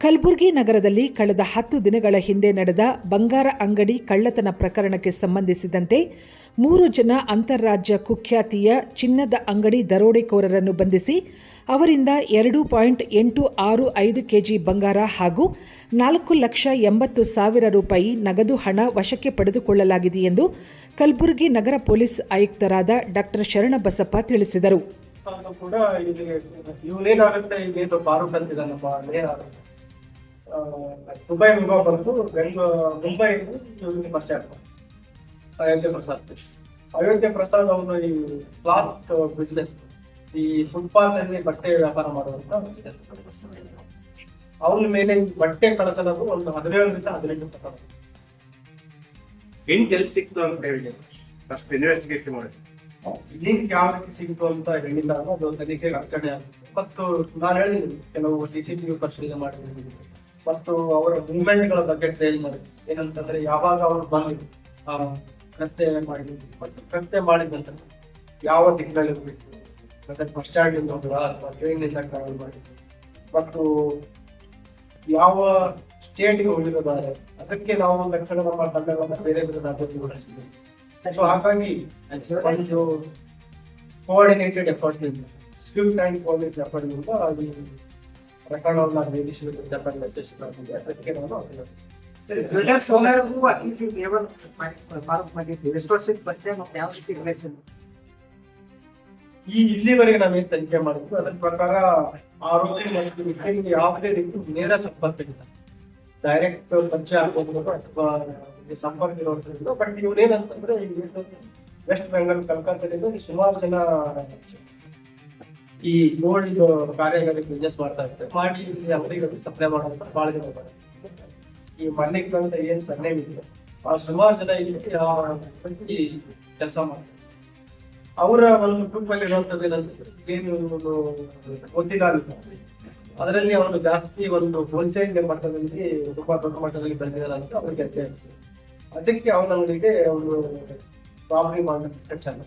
ಕಲಬುರಗಿ ನಗರದಲ್ಲಿ ಕಳೆದ ಹತ್ತು ದಿನಗಳ ಹಿಂದೆ ನಡೆದ ಬಂಗಾರ ಅಂಗಡಿ ಕಳ್ಳತನ ಪ್ರಕರಣಕ್ಕೆ ಸಂಬಂಧಿಸಿದಂತೆ ಮೂರು ಜನ ಅಂತಾರಾಜ್ಯ ಕುಖ್ಯಾತಿಯ ಚಿನ್ನದ ಅಂಗಡಿ ದರೋಡೆಕೋರರನ್ನು ಬಂಧಿಸಿ ಅವರಿಂದ ಎರಡು ಪಾಯಿಂಟ್ ಎಂಟು ಆರು ಐದು ಕೆಜಿ ಬಂಗಾರ ಹಾಗೂ ನಾಲ್ಕು ಲಕ್ಷ ಎಂಬತ್ತು ಸಾವಿರ ರೂಪಾಯಿ ನಗದು ಹಣ ವಶಕ್ಕೆ ಪಡೆದುಕೊಳ್ಳಲಾಗಿದೆ ಎಂದು ಕಲಬುರಗಿ ನಗರ ಪೊಲೀಸ್ ಆಯುಕ್ತರಾದ ಡಾಕ್ಟರ್ ಶರಣಬಸಪ್ಪ ತಿಳಿಸಿದರು. ದುಬೈ ಹೋಗೋ ಬಂತು. ಬೆಂಗ್ಳೂರು ಮುಂಬೈ ಪರಿಚಯ ಅಯೋಧ್ಯೆ ಪ್ರಸಾದ್. ಅಯೋಧ್ಯೆ ಪ್ರಸಾದ್ ಅವನು ಈ ಕ್ಲಾತ್ ಬಿಸ್ನೆಸ್ ಈ ಫುಟ್ಪಾತ್ ಅಲ್ಲಿ ಬಟ್ಟೆ ವ್ಯಾಪಾರ ಮಾಡುವಂತ ಬಿಸ್ನೆಸ್ ಅವನ ಮೇಲೆ ಬಟ್ಟೆ ಕಳತನದು ಒಂದು ಹದಿನೇಳರಿಂದ ಹದಿನೆಂಟು ಪ್ರಕರಣ ಹಿಂಟ್ ಎಲ್ಲಿ ಸಿಕ್ತು ಅಂತ ಹೇಳಿ ಫಸ್ಟ್ ಇನ್ವೆಸ್ಟಿಗೇಷನ್ ಮಾಡಿ. ಲಿಂಕ್ ಯಾವ ರೀತಿ ಸಿಗ್ತು ಅಂತ ಹೇಳಿಲ್ಲ. ಅದು ತನಿಖೆಗೆ ಅಡಚಣೆ ಆಗುತ್ತೆ ಮತ್ತು ನಾನು ಹೇಳಿದ್ದೀನಿ ಕೆಲವು ಸಿ ಸಿ ಟಿ ವಿ ಪರಿಶೀಲನೆ ಮಾಡಿದ್ದೀನಿ. ಮತ್ತು ಅವರ ಮೂವ್ಮೆಂಟ್ಗಳ ಬಗ್ಗೆ ಟ್ರೈನ್ ಮಾಡಿ ಏನಂತಂದ್ರೆ ಯಾವಾಗ ಅವರು ಬಂದ್ರು ಆ, ಕೃತ್ಯ ಮಾಡಿದ್ವಿ ಮತ್ತು ಕತ್ತೆ ಮಾಡಿದ ನಂತರ ಯಾವ ದಿಕ್ಕಿನಲ್ಲಿ ಇರಬೇಕು ಮತ್ತೆ ಬಸ್ ಇಂದ ಹೋದ್ರ ಅಥವಾ ಟ್ರೈನ್ ಇಂದ ಟ್ರಾವೆಲ್ ಮಾಡಿ ಮತ್ತು ಯಾವ ಸ್ಟೇಟ್ಗೆ ಹೋಗಿರೋದಾದ್ರೆ ಅದಕ್ಕೆ ನಾವು ಲಕ್ಷಣ ನಮ್ಮ ತಂಡಗಳನ್ನ ಬೇರೆ ಬೇರೆ ರಾಜ್ಯಕ್ಕೆ ಬಳಸಿದ್ದೀವಿ ಸೊ ಹಾಗಾಗಿ ಒಂದು coordinated effort swift and coordinated effort ಇಂದ ಪ್ರಕರಣವನ್ನು ಜಪಾನ್ ಯಶಸ್ವಿಯಾಗಿದೆ ಅದಕ್ಕೆ ಫಾರೂಕ್ ಮಾಡಿದ್ದೀವಿ ಎಷ್ಟು ವರ್ಷದ ಪರಿಚಯ ಯಾವ ರೀತಿ ರಿಲೇಷನ್ ಈ ಇಲ್ಲಿವರೆಗೆ ನಾವೇನ್ ತನಿಖೆ ಮಾಡಿದ್ವಿ, ಅದರ ಪ್ರಕಾರ ಆರೋಗ್ಯ ಮತ್ತು ಯಾವುದೇ ರೀತಿ ನೇರ ಸಂಪರ್ಕ ಇಲ್ಲ ಡೈರೆಕ್ಟ್ ಪರಿಚಯ ಆಗ್ಬೋದು ಅಥವಾ ಸಂಪರ್ಕ ಇರೋದ್ರಿಂದ ಬಟ್ ಇವ್ರೇನಂತಂದ್ರೆ ವೆಸ್ಟ್ ಬೆಂಗಾಲ್ ಕಲ್ಕತ್ತಾದಿಂದ ಸುಮಾರು ಜನ ಈ ಗೋಲ್ಡ್ ಕಾರ್ಯಾಗಾರ ಬಿಸ್ನೆಸ್ ಮಾಡ್ತಾ ಇರ್ತಾರೆ ಮಾಡಿ ಅವರಿಗೆ ಸಪ್ಲೈ ಮಾಡೋಂತ ಬಹಳ ಜನ ಇದ್ದಾರೆ. ಈ ಮಲ್ಲಿಕ್ ಅಂತ ಏನ್ ಸರ್ನೇ ಇದೆ? ಆ ಸುಮಾರು ಜನ ಇಲ್ಲಿ ಕೆಲಸ ಮಾಡ್ತಾರೆ. ಅವರ ಒಂದು ಗ್ರೂಪ್ ಅಲ್ಲಿ ಇರುವಂತದ್ದು ಏನಂದ್ರೆ, ಏನು ಗೊತ್ತಿಲ್ಲ ಅಂತ. ಅದರಲ್ಲಿ ಅವನು ಜಾಸ್ತಿ ಒಂದು ಹೋಲ್ಸೇಲ್ ಮಟ್ಟದಲ್ಲಿ, ತುಂಬಾ ದೊಡ್ಡ ಮಟ್ಟದಲ್ಲಿ ಬಂದಿದ್ದಾರೆ ಅಂತ ಅವ್ರಿಗೆ ಅರ್ಥ. ಅದಕ್ಕೆ ಅವನವರಿಗೆ ಒಂದು ಪ್ರಾಬ್ಲಮ್ ಮಾಡೋ ಅಲ್ಲ